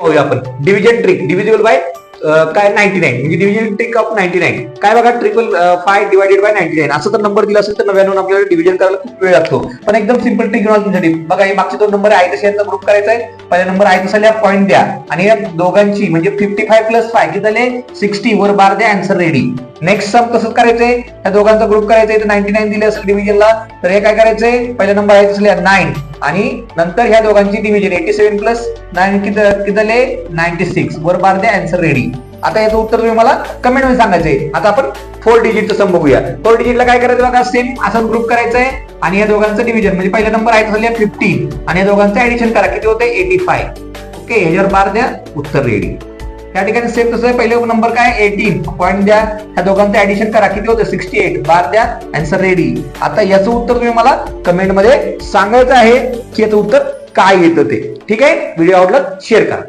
पाहूया आपण. Division trick divisible by काय नाईन्टी नाईन म्हणजे division trick of ninety nine काय बघा triple five divided by ninety nine असं तर नंबर दिला असेल तर नव्याण्णव आपल्याला डिव्हिजन करायला खूप वेळ लागतो. पण एकदम सिंपल ट्रिक तुमच्यासाठी. बघा हे मागचे दोन नंबर आहे. तसे यांचा ग्रुप करायचा आहे. पहिला नंबर आहे तसा पॉईंट द्या. आणि या दोघांची म्हणजे फिफ्टी फाय प्लस फाय किती झाले सिक्स्टी वर बार द्या आन्सर रेडी नेक्स्ट सम तसंच करायचंय या दोघांचा ग्रुप करायचा आहे नाईन्टी नाईन दिले असेल डिव्हिजनला तर हे काय करायचंय पहिला नंबर आहे तसले नाईन आणि नंतर ह्या दोघांची division eighty seven plus nine किती झाले? नाईन्टी सिक्स वर बार द्या आन्सर रेडी आता याचं उत्तर तुम्ही मला कमेंटमध्ये सांगायचंय. आता आपण फोर डिजिटचं सम बघूया. फोर डिजिटला काय करायचं बघा? सेम असा ग्रुप करायचा आहे आणि या दोघांचं डिव्हिजन म्हणजे पहिला नंबर आहे झाले फिफ्टीन आणि या दोघांचं ऍडिशन करा किती होते एटी फाय ओके ह्याच्यावर बार द्या उत्तर रेडी या ठिकाणी सेम तसं पहिले नंबर काय? एटीन पॉईंट द्या ह्या दोघांचं ऍडिशन करा किती होतं सिक्स्टी एट बार द्या अँसर रेडी आता याचं उत्तर तुम्ही मला कमेंटमध्ये सांगायचं आहे की याचं उत्तर काय येतं ते. ठीक आहे? व्हिडिओ आवडला शेअर करा.